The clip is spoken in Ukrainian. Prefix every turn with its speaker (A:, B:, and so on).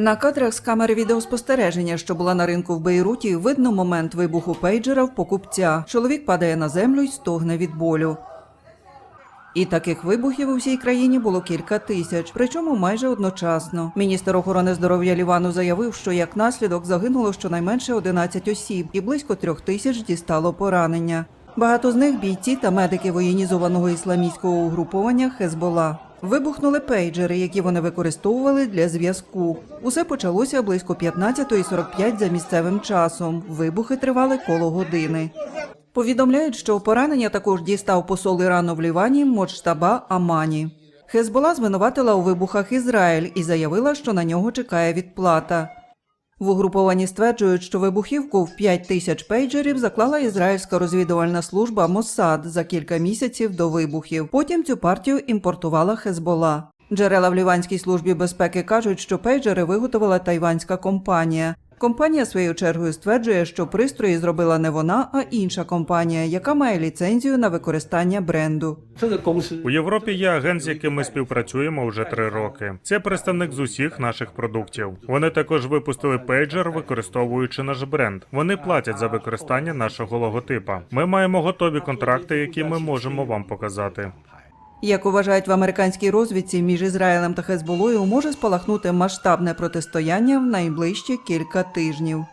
A: На кадрах з камери відеоспостереження, що була на ринку в Бейруті, видно момент вибуху пейджера в покупця. Чоловік падає на землю й стогне від болю. І таких вибухів у всій країні було кілька тисяч, причому майже одночасно. Міністр охорони здоров'я Лівану заявив, що як наслідок загинуло щонайменше 11 осіб, і близько трьох тисяч дістало поранення. Багато з них бійці та медики воєнізованого ісламістського угруповання Хезбола. Вибухнули пейджери, які вони використовували для зв'язку. Усе почалося близько 15.45 за місцевим часом. Вибухи тривали коло години. Повідомляють, що поранення також дістав посол Ірану в Лівані Моджтаба Амані. Хезбола звинуватила у вибухах Ізраїль і заявила, що на нього чекає відплата. В угрупованні стверджують, що вибухівку в 5 тисяч пейджерів заклала ізраїльська розвідувальна служба Моссад за кілька місяців до вибухів. Потім цю партію імпортувала Хезбола. Джерела в Ліванській службі безпеки кажуть, що пейджери виготовила тайванська компанія. Компанія своєю чергою стверджує, що пристрої зробила не вона, а інша компанія, яка має ліцензію на використання бренду.
B: У Європі є агент, з яким ми співпрацюємо вже три роки. Це представник з усіх наших продуктів. Вони також випустили пейджер, використовуючи наш бренд. Вони платять за використання нашого логотипа. Ми маємо готові контракти, які ми можемо вам показати.
A: Як вважають в американській розвідці, між Ізраїлем та Хезболою може спалахнути масштабне протистояння в найближчі кілька тижнів.